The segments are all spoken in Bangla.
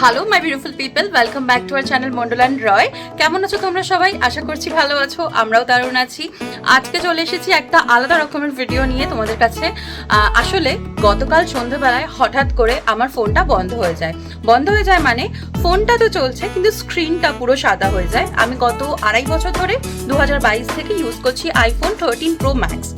Hello my beautiful people welcome back to our channel মন্ডলান Roy কেমন আছো তোমরা সবাই? আশা করছি ভালো আছো, আমরাও দারুণ আছি। আজকে চলে এসেছি একটা আলাদা রকমের ভিডিও নিয়ে তোমাদের কাছে। আসলে গতকাল সন্ধ্যেবেলায় হঠাৎ করে আমার ফোনটা বন্ধ হয়ে যায়। বন্ধ হয়ে যায় মানে ফোনটা তো চলছে, কিন্তু স্ক্রিনটা পুরো সাদা হয়ে যায়। আমি গত আড়াই বছর ধরে দু হাজার বাইশ থেকে ইউজ করছি আইফোন থার্টিন প্রো ম্যাক্স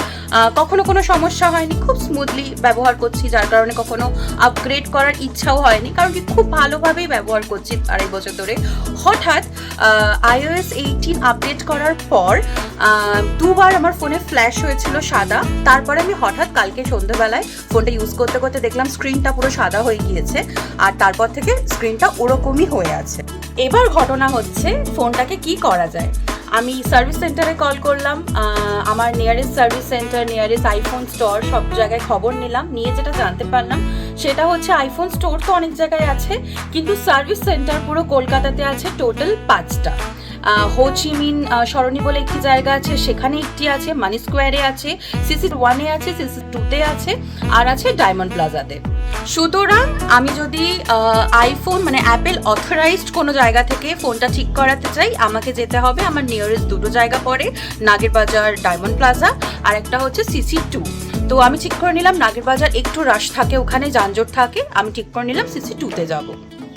কখনো কোনো সমস্যা হয়নি, খুব স্মুথলি ব্যবহার করছি, যার কারণে কখনো আপগ্রেড করার ইচ্ছাও হয়নি, কারণ কি খুব ভালোভাবেই ব্যবহার করছি আড়াই বছর ধরে। হঠাৎ আইওএস এইটিন আপডেট করার পর দুবার আমার ফোনে ফ্ল্যাশ হয়েছিল সাদা, তারপরে আমি হঠাৎ কালকে সন্ধ্যেবেলায় ফোনটা ইউজ করতে করতে দেখলাম স্ক্রিনটা পুরো সাদা হয়ে গিয়েছে, আর তারপর থেকে স্ক্রিনটা ওরকমই হয়ে আছে। এবার ঘটনা হচ্ছে, ফোনটাকে কি করা যায়? আমি সার্ভিস সেন্টারে কল করলাম আমার nearest service centre nearest iPhone store সব জায়গায় খবর নিলাম, নিয়ে যেটা জানতে পারলাম, সেটা হচ্ছে আইফোন স্টোর তো অনেক জায়গায় আছে, কিন্তু সার্ভিস সেন্টার পুরো কলকাতাতে আছে টোটাল পাঁচটা। হোচিমিন সরণি বলে একটি জায়গা আছে, সেখানে একটি আছে, মানি স্কোয়ারে আছে সিসি ওয়ানে আছে সিসি টুতে আছে, আর আছে ডায়মন্ড প্লাজাতে। সুতরাং আমি যদি আইফোন মানে অ্যাপেল অথরাইজড কোনো জায়গা থেকে ফোনটা ঠিক করাতে চাই, আমাকে যেতে হবে আমার নিয়ারেস্ট দুটো জায়গা পড়ে নাগের বাজার ডায়মন্ড প্লাজা, আর একটা হচ্ছে সিসি টু তো আমি ঠিক করে নিলাম, নাগের বাজার একটু রাশ থাকে, ওখানে যানজট থাকে, আমি ঠিক করে নিলাম সিসি টুতে যাব।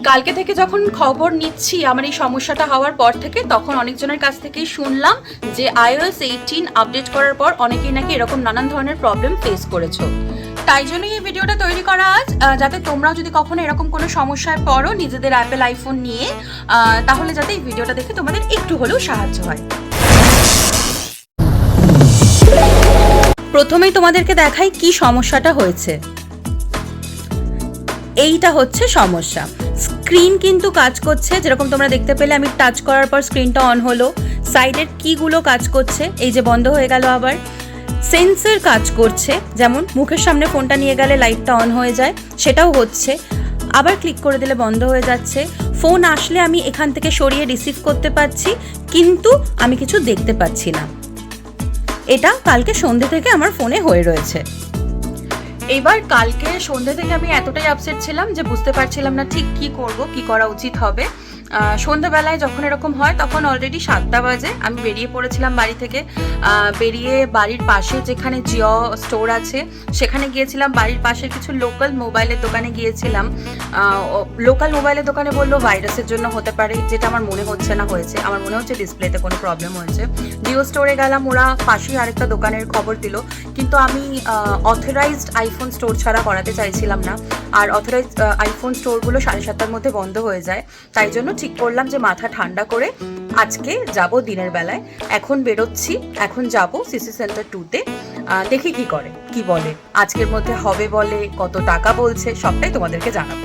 কালকে থেকে যখন খবর নিচ্ছি আমার এই সমস্যাটা হওয়ার পর থেকে, তখন অনেকজনের কাছ থেকেই শুনলাম যে আইওএস এইটিন আপডেট করার পর অনেকেই নাকি এরকম নানান ধরনের প্রবলেম ফেস করেছ। তাই জন্যই এই ভিডিওটা তৈরি করা আজ। যাতে তোমরাও যদি কখনো এরকম কোনো সমস্যায় পড়ো নিজেদের অ্যাপেল আইফোন নিয়ে তাহলে যাতে এই ভিডিওটা দেখে তোমাদের একটু হলেও সাহায্য হয়। প্রথমেই তোমাদেরকে দেখাই কি সমস্যাটা হয়েছে। এইটা হচ্ছে সমস্যা। স্ক্রিন কিন্তু কাজ করছে। যেরকম তোমরা দেখতে পেলে, আমি টাচ করার পর স্ক্রিনটা অন হলো। সাইডের কিগুলো কাজ করছে। এই যে বন্ধ হয়ে গেল আবার। সেন্সর কাজ করছে। যেমন মুখের সামনে ফোনটা নিয়ে গেলে লাইটটা অন হয়ে যায়, সেটাও হচ্ছে। আবার ক্লিক করে দিলে বন্ধ হয়ে যাচ্ছে। ফোন আসলে আমি এখান থেকে সরিয়ে রিসিভ করতে পারছি, কিন্তু আমি কিছু দেখতে পাচ্ছি না। এটা কালকে সন্ধে থেকে আমার ফোনে হয়ে রয়েছে। এবার কালকে সন্ধ্যে থেকে আমি এতটাই আপসেট ছিলাম যে বুঝতে পারছিলাম না ঠিক কি করব, কি করা উচিত হবে। সন্ধ্যাবেলায় যখন এরকম হয়, তখন অলরেডি সাতটা বাজে। আমি বেরিয়ে পড়েছিলাম বাড়ি থেকে। বেরিয়ে বাড়ির পাশে যেখানে জিও স্টোর আছে, সেখানে গিয়েছিলাম। বাড়ির পাশে কিছু লোকাল মোবাইলের দোকানে গিয়েছিলাম। লোকাল মোবাইলের দোকানে বলল ভাইরাসের জন্য হতে পারে, যেটা আমার মনে হচ্ছে না হয়েছে। আমার মনে হচ্ছে ডিসপ্লেতে কোনো প্রবলেম হয়েছে। জিও স্টোরে গেলাম, ওরা পাশেই আরেকটা দোকানের খবর দিল। কিন্তু আমি অথরাইজড আইফোন স্টোর ছাড়া করাতে চাইছিলাম না। আর অথরাইজড আইফোন স্টোরগুলো সাড়ে সাতটার মধ্যে বন্ধ হয়ে যায়। তাই জন্য ঠিক করলাম যে মাথা ঠান্ডা করে আজকে যাব দিনের বেলায়। এখন বেরোচ্ছি, এখন যাব সিসি সেন্টার টুতে দেখি কি করে, কি বলে, আজকের মধ্যে হবে বলে, কত টাকা বলছে, সবটাই তোমাদেরকে জানাব।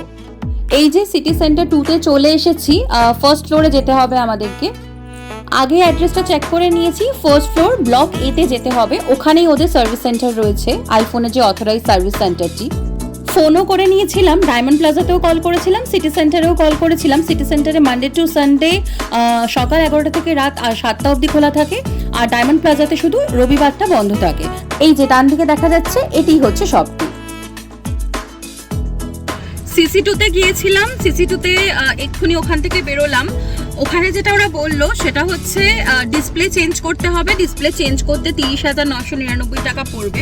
এই যে সিটি সেন্টার টুতে চলে এসেছি ফার্স্ট ফ্লোরে যেতে হবে আমাদেরকে। আগে অ্যাড্রেসটা চেক করে নিয়েছি ফার্স্ট ফ্লোর ব্লক এতে যেতে হবে। ওখানেই ওদের সার্ভিস সেন্টার রয়েছে আইফোনের যে অথরাইজ সার্ভিস সেন্টারটি ফোনও করে নিয়েছিলাম ডায়মন্ড প্লাজাতেও কল করেছিলাম সিটি সেন্টারেও কল করেছিলাম। সিটি সেন্টারে মানডে টু সানডে সকাল এগারোটা থেকে রাত সাতটা অবধি খোলা থাকে। আর ডায়মন্ড প্লাজাতে শুধু রবিবারটা বন্ধ থাকে। এই যে ডান দিকে দেখা যাচ্ছে, এটি হচ্ছে শপটি। সিসি টুতে গিয়েছিলাম সিসি টুতে এক্ষুনি ওখান থেকে বেরোলাম। ওখানে যেটা ওরা বলল, সেটা হচ্ছে ডিসপ্লে চেঞ্জ করতে হবে। ডিসপ্লে চেঞ্জ করতে তিরিশ হাজার নশো নিরানব্বই টাকা পড়বে।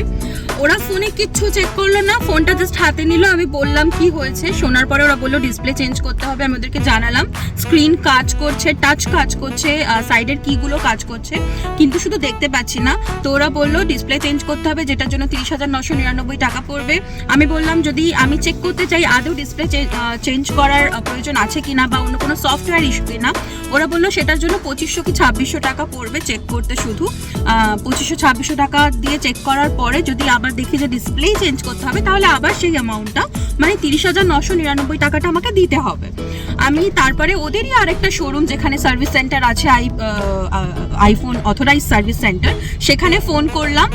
ওরা ফোনে কিচ্ছু চেক করল না ফোনটা জাস্ট হাতে নিল। আমি বললাম, কি হয়েছে? শোনার পরে ওরা বলল ডিসপ্লে চেঞ্জ করতে হবে। আমি ওদেরকে জানালাম স্ক্রিন কাজ করছে টাচ কাজ করছে সাইডের কিগুলো কাজ করছে। কিন্তু শুধু দেখতে পাচ্ছি না। তো ওরা বলল ডিসপ্লে চেঞ্জ করতে হবে, যেটার জন্য তিরিশ হাজার নশো নিরানব্বই টাকা পড়বে। আমি বললাম, যদি আমি চেক করতে চাই, আদৌ ডিসপ্লে চেঞ্জ করার প্রয়োজন আছে কিনা বা অন্য কোনো সফটওয়্যার ইস্যু কিনা? ওরা বলল সেটার জন্য পঁচিশশো কি ছাব্বিশশো টাকা পড়বে চেক করতে শুধু। পঁচিশশো, ছাব্বিশশো টাকা দিয়ে চেক করার পরে যদি আবার দেখি যে ডিসপ্লে চেঞ্জ করতে হবে, তাহলে আবার সেই অ্যামাউন্টটা মানে তিরিশ হাজার নশো নিরানব্বই টাকাটা আমাকে দিতে হবে। আমি তারপরে ওদেরই আরেকটা শোরুম যেখানে সার্ভিস সেন্টার আছে, I iPhone authorise service centre সেখানে ফোন করলাম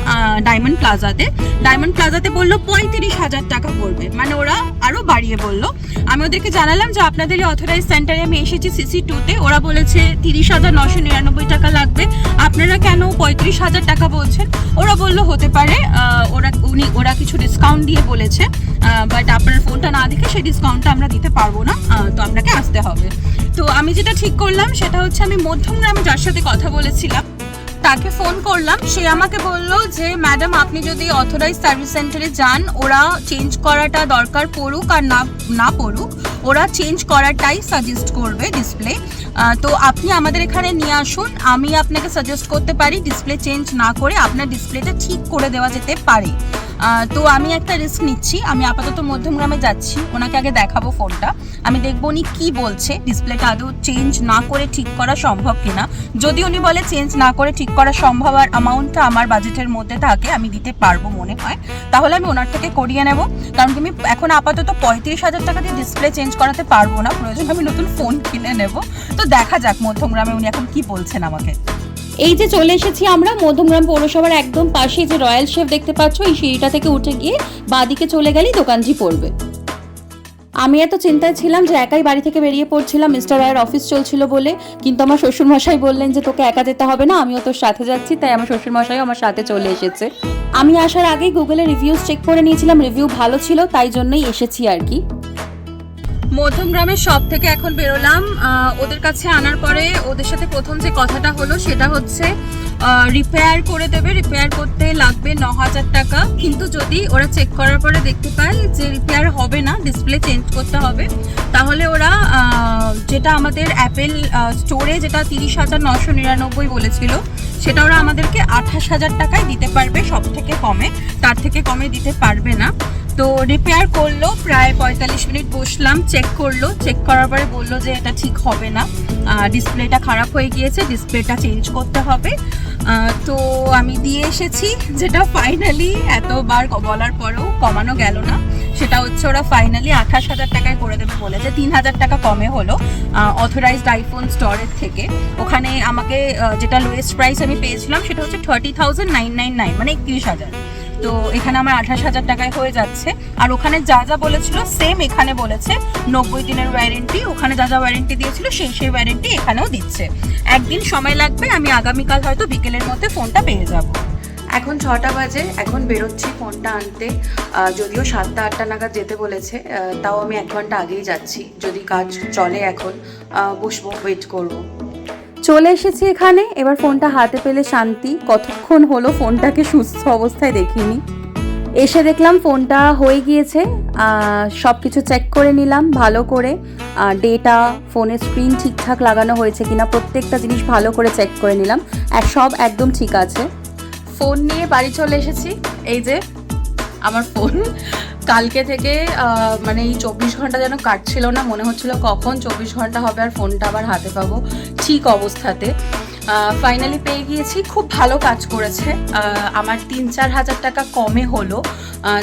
ডায়মন্ড প্লাজাতে ডায়মন্ড প্লাজাতে বলল পঁয়ত্রিশ হাজার টাকা পড়বে। মানে ওরা আরও বাড়িয়ে বলল, আমি ওদেরকে জানালাম যে আপনাদের অথরাইজ সেন্টারে আমি এসেছি সিসি টুতে ওরা বলেছে তিরিশ হাজার নশো নিরানব্বই টাকা লাগবে। আপনারা কেন পঁয়ত্রিশ হাজার টাকা বলছেন? ওরা বলল, হতে পারে ওরা, উনি, ওরা কিছু ডিসকাউন্ট দিয়ে বলেছে বাট আপনার ফোনটা না দেখে সেই ডিসকাউন্টটা আমরা দিতে পারব না তো আপনাকে আসতে হবে। তো আমি যেটা ঠিক করলাম, সেটা হচ্ছে আমি মধ্যমগ্রামে যার সাথে কথা বলেছিলাম তাকে ফোন করলাম। সে আমাকে বলল যে, ম্যাডাম, আপনি যদি অথরাইজ সার্ভিস সেন্টারে যান, ওরা চেঞ্জ করাটা দরকার পড়ুক আর না না পড়ুক। ওরা চেঞ্জ করাটাই সাজেস্ট করবে ডিসপ্লে তো আপনি আমাদের এখানে নিয়ে আসুন, আমি আপনাকে সাজেস্ট করতে পারি ডিসপ্লে চেঞ্জ না করে আপনার ডিসপ্লেটা ঠিক করে দেওয়া যেতে পারে। তো আমি একটা রিস্ক নিচ্ছি, আমি আপাতত মধ্যমগ্রামে যাচ্ছি, ওনাকে আগে দেখাবো ফোনটা আমি দেখব উনি কী বলছে ডিসপ্লেটা আদৌ চেঞ্জ না করে ঠিক করা সম্ভব কিনা। যদি উনি বলে চেঞ্জ না করে ঠিক করা সম্ভব, আর অ্যামাউন্টটা আমার বাজেটের মধ্যে থাকে, আমি দিতে পারব মনে হয়, তাহলে আমি ওনার থেকে করিয়ে নেব। কারণ আমি এখন আপাতত পঁয়ত্রিশ হাজার টাকা দিয়ে ডিসপ্লে চেঞ্জ করাতে পারব না। প্রয়োজন আমি নতুন ফোন কিনে নেব। তো দেখা যাক মধ্যমগ্রামে উনি এখন কি বলছেন আমাকে। এই যে চলে এসেছি আমরা, মধ্যমগ্রাম পৌরসভার একদম পাশে যে রয়্যাল শেফ দেখতে পাচ্ছ, এই সিঁড়িটা থেকে উঠে গিয়ে বাদিকে চলে গেলেই দোকানটি পড়বে। আমি এত চিন্তায় ছিলাম যে একাই বাড়ি থেকে বেরিয়ে পড়ছিলাম, মিস্টার রায়ের অফিস চলছিল বলে। কিন্তু আমার শ্বশুরমশাই বললেন যে, তোকে একা যেতে হবে না, আমিও তোর সাথে যাচ্ছি, তাই আমার শ্বশুরমশাইও আমার সাথে চলে এসেছে। আমি আসার আগেই গুগলে রিভিউজ চেক করে নিয়েছিলাম রিভিউ ভালো ছিল, তাই জন্যই এসেছি আর কি। মধ্যমগ্রামের সব থেকে এখন বেরোলাম। ওদের কাছে আনার পরে ওদের সাথে প্রথম যে কথাটা হলো সেটা হচ্ছে রিপেয়ার করে দেবে। রিপেয়ার করতে লাগবে ন হাজার টাকা। কিন্তু যদি ওরা চেক করার পরে দেখতে পায় যে রিপেয়ার হবে না ডিসপ্লে চেঞ্জ করতে হবে, তাহলে ওরা যেটা আমাদের অ্যাপেল স্টোরে যেটা তিরিশ হাজার নশো নিরানব্বই বলেছিল, সেটা ওরা আমাদেরকে আঠাশ হাজার টাকায় দিতে পারবে সব থেকে কমে। তার থেকে কমে দিতে পারবে না। তো রিপেয়ার করল, প্রায় পঁয়তাল্লিশ মিনিট বসলাম চেক করল চেক করার পরে বলল যে এটা ঠিক হবে না। ডিসপ্লেটা খারাপ হয়ে গিয়েছে ডিসপ্লেটা চেঞ্জ করতে হবে। তো আমি দিয়ে এসেছি, যেটা ফাইনালি এতবার বলার পরেও কমানো গেল না। সেটা হচ্ছে ওরা ফাইনালি আঠাশ হাজার টাকায় করে দেবে বলেছে। তিন হাজার টাকা কমে হলো অথরাইজড আইফোন স্টোরের থেকে। ওখানে আমাকে যেটা লোয়েস্ট প্রাইস আমি পেয়েছিলাম, সেটা হচ্ছে thirty thousand nine nine nine মানে একত্রিশ হাজার। তো এখানে আমার আঠাশ হাজার টাকায় হয়ে যাচ্ছে। আর ওখানে যা যা বলেছিল সেম এখানে বলেছে। নব্বই দিনের ওয়ারেন্টি ওখানে যা যা ওয়ারেন্টি দিয়েছিল, সেই সেই ওয়ারেন্টি এখানেও দিচ্ছে। একদিন সময় লাগবে, আমি আগামীকাল হয়তো বিকেলের মধ্যে ফোনটা পেয়ে যাব। এখন ছটা বাজে, এখন বেরোচ্ছি ফোনটা আনতে। যদিও সাতটা, আটটা নাগাদ যেতে বলেছে তাও আমি এক ঘণ্টা আগেই যাচ্ছি। যদি কাজ চলে এখন বসবো ওয়েট করব। চলে এসেছি এখানে। এবার ফোনটা হাতে পেলে শান্তি। কতক্ষণ হলো ফোনটাকে সুস্থ অবস্থায় দেখিনি। এসে দেখলাম ফোনটা হয়ে গিয়েছে। সব কিছু চেক করে নিলাম, ভালো করে। ডেটা ফোনের স্ক্রিন ঠিকঠাক লাগানো হয়েছে কিনা প্রত্যেকটা জিনিস ভালো করে চেক করে নিলাম। আর সব একদম ঠিক আছে। ফোন নিয়ে বাড়ি চলে এসেছি। এই যে, আমার ফোন কালকে থেকে মানে এই চব্বিশ ঘণ্টা যেন কাটছিল না, মনে হচ্ছিল কখন চব্বিশ ঘণ্টা হবে আর ফোনটা আবার হাতে পাবো ঠিক অবস্থাতে। ফাইনালি পেয়ে গিয়েছি, খুব ভালো কাজ করেছে। আমার তিন চার হাজার টাকা কমে হলো।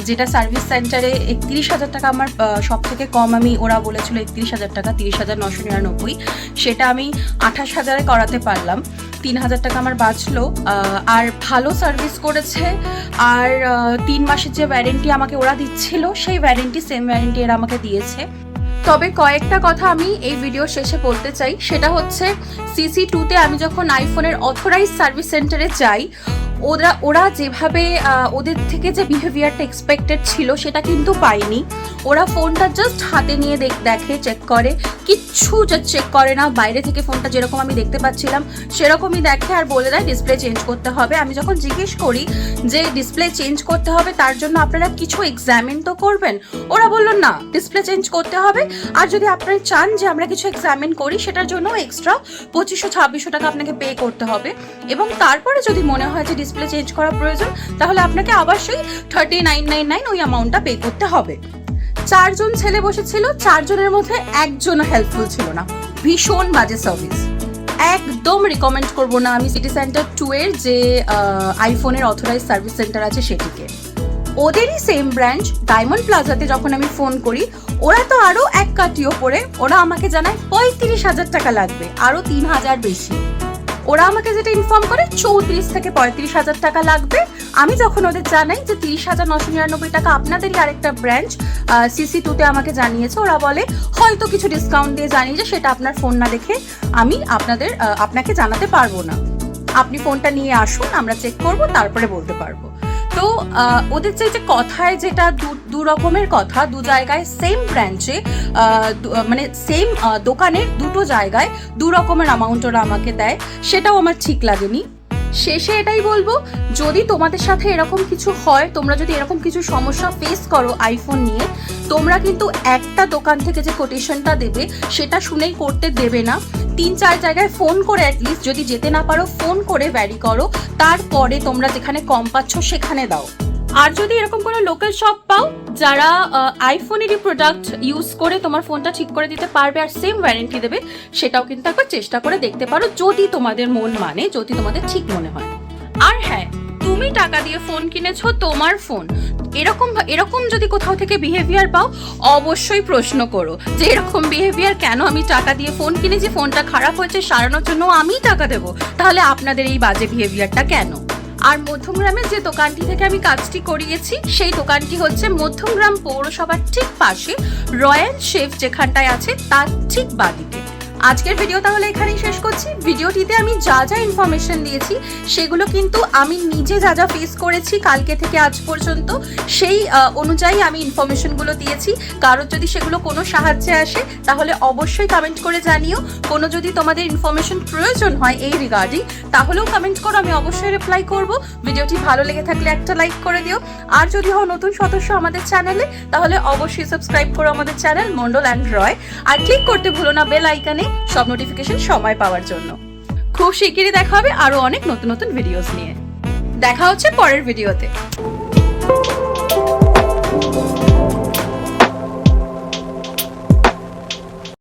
যেটা সার্ভিস সেন্টারে একত্রিশ হাজার টাকা আমার সব থেকে কম আমি, ওরা বলেছিল একত্রিশ হাজার টাকা, তিরিশ হাজার নশো নিরানব্বই। সেটা আমি আঠাশ হাজারে করাতে পারলাম। তিন হাজার টাকা আমার বাঁচলো আর ভালো সার্ভিস করেছে, আর তিন মাসের যে ওয়ারেন্টি আমাকে ওরা দিচ্ছিল, সেই ওয়ারেন্টি সেম ওয়ারেন্টি এরা আমাকে দিয়েছে। তবে কয়েকটা কথা আমি এই ভিডিও শেষে বলতে চাই। সেটা হচ্ছে সিসি টুতে আমি যখন আইফোনের অথরাইজ সার্ভিস সেন্টারে যাই ওরা ওরা যেভাবে ওদের থেকে যে বিহেভিয়ারটা এক্সপেক্টেড ছিল সেটা কিন্তু পাইনি ওরা ফোনটা জাস্ট হাতে নিয়ে দেখ- চেক করে। কিচ্ছু চেক করে না, বাইরে থেকে ফোনটা যেরকম আমি দেখতে পাচ্ছিলাম, সেরকমই দেখে আর বলে দেয় ডিসপ্লে চেঞ্জ করতে হবে। আমি যখন জিজ্ঞেস করি যে ডিসপ্লে চেঞ্জ করতে হবে, তার জন্য আপনারা কিছু এক্সামিন তো করবেন। ওরা বলল, না ডিসপ্লে চেঞ্জ করতে হবে। আর যদি আপনারা চান যে আমরা কিছু এক্সামিন করি, সেটার জন্য এক্সট্রা পঁচিশশো, ছাব্বিশশো টাকা আপনাকে পে করতে হবে। এবং তারপরে যদি মনে হয় যে ডিসপ্লে চেঞ্জ করা প্রয়োজন, তাহলে আপনাকে অবশ্যই থার্টি নাইন নাইন নাইন ওই অ্যামাউন্টটা পে করতে হবে। চারজন ছেলে বসেছিল, চারজনের মধ্যে একজন হেল্পফুল ছিল না। ভীষণ বাজে সার্ভিস একদম রিকমেন্ড করব না আমি সিটি সেন্টার টু এর যে আইফোনের অথরাইজ সার্ভিস সেন্টার আছে সেটিকে। ওদেরই সেম ব্রাঞ্চ ডায়মন্ড প্লাজাতে যখন আমি ফোন করি, ওরা তো আরও এক কাটিও পরে ওরা আমাকে জানায় পঁয়ত্রিশ হাজার টাকা লাগবে, আরও তিন হাজার বেশি। ওরা আমাকে যেটা ইনফর্ম করে, চৌত্রিশ থেকে পঁয়ত্রিশ হাজার টাকা লাগবে। আমি যখন ওদের জানাই যে তিরিশ হাজার নশো নিরানব্বই টাকা আপনাদেরই আরেকটা ব্রাঞ্চ সিসি টুতে আমাকে জানিয়েছে, ওরা বলে, হয়তো কিছু ডিসকাউন্ট দিয়ে জানিয়েছে সেটা আপনার ফোন না দেখে আমি আপনাদের আপনাকে জানাতে পারব না। আপনি ফোনটা নিয়ে আসুন, আমরা চেক করব, তারপরে বলতে পারব। তো ওদের যে যে কথায় যেটা দু- রকমের কথা, দু জায়গায় সেম ব্রাঞ্চে মানে সেম দোকানের দুটো জায়গায় দু রকমের অ্যামাউন্ট ওরা আমাকে দেয়, সেটাও আমার ঠিক লাগেনি। শেষে এটাই বলব, যদি তোমাদের সাথে এরকম কিছু হয়, তোমরা যদি এরকম কিছু সমস্যা ফেস করো আইফোন নিয়ে, তোমরা কিন্তু একটা দোকান থেকে যে কোটেশনটা দেবে, সেটা শুনেই করতে দেবে না। তিন, চার জায়গায় ফোন করে অ্যাটলিস্ট যদি যেতে না পারো ফোন করে ব্যারি করো। তারপরে তোমরা যেখানে কম পাচ্ছ, সেখানে দাও। আর যদি এরকম কোনো লোকাল শপ পাও, যারা আইফোনেরই প্রোডাক্ট ইউজ করে তোমার ফোনটা ঠিক করে দিতে পারবে আর সেম ওয়ারেন্টি দেবে, সেটাও কিন্তু একবার চেষ্টা করে দেখতে পারো যদি তোমাদের মন মানে যদি তোমাদের ঠিক মনে হয়। আর হ্যাঁ তুমি টাকা দিয়ে ফোন কিনেছো তোমার ফোন এরকম এরকম যদি কোথাও থেকে বিহেভিয়ার পাও, অবশ্যই প্রশ্ন করো যে এরকম বিহেভিয়ার কেন আমি টাকা দিয়ে ফোন কিনেছি ফোনটা খারাপ হয়েছে, সারানোর জন্য আমি টাকা দেবো? তাহলে আপনাদের এই বাজে বিহেভিয়ারটা কেন? আর মধ্যমগ্রামের যে দোকানটি থেকে আমি কাজটি করিয়েছি, সেই দোকানটি হচ্ছে মধ্যমগ্রাম পৌরসভার ঠিক পাশে রয়্যাল শেফ যেখানটায় আছে, তার ঠিক বাদিকে। আজকের ভিডিও তাহলে এখানেই শেষ করছি। ভিডিওটিতে আমি যা যা ইনফরমেশন দিয়েছি, সেগুলো কিন্তু আমি নিজে যা যা ফেস করেছি কালকে থেকে আজ পর্যন্ত, সেই অনুযায়ী আমি ইনফরমেশনগুলো দিয়েছি। কারোর যদি সেগুলো কোনো সাহায্যে আসে, তাহলে অবশ্যই কমেন্ট করে জানিও। কোনো যদি তোমাদের ইনফরমেশন প্রয়োজন হয় এই রিগার্ডিং তাহলেও কমেন্ট করো, আমি অবশ্যই রিপ্লাই করব। ভিডিওটি ভালো লেগে থাকলে একটা লাইক করে দিও। আর যদি হও নতুন সদস্য আমাদের চ্যানেলে তাহলে অবশ্যই সাবস্ক্রাইব করো আমাদের চ্যানেল মন্ডল অ্যান্ড রয় আর ক্লিক করতে ভুলো না বেল আইকনে সব নোটিফিকেশন সময় পাওয়ার জন্য। খুব শিগগিরই দেখা হবে আরও অনেক নতুন নতুন ভিডিওস নিয়ে। দেখা হচ্ছে পরের ভিডিওতে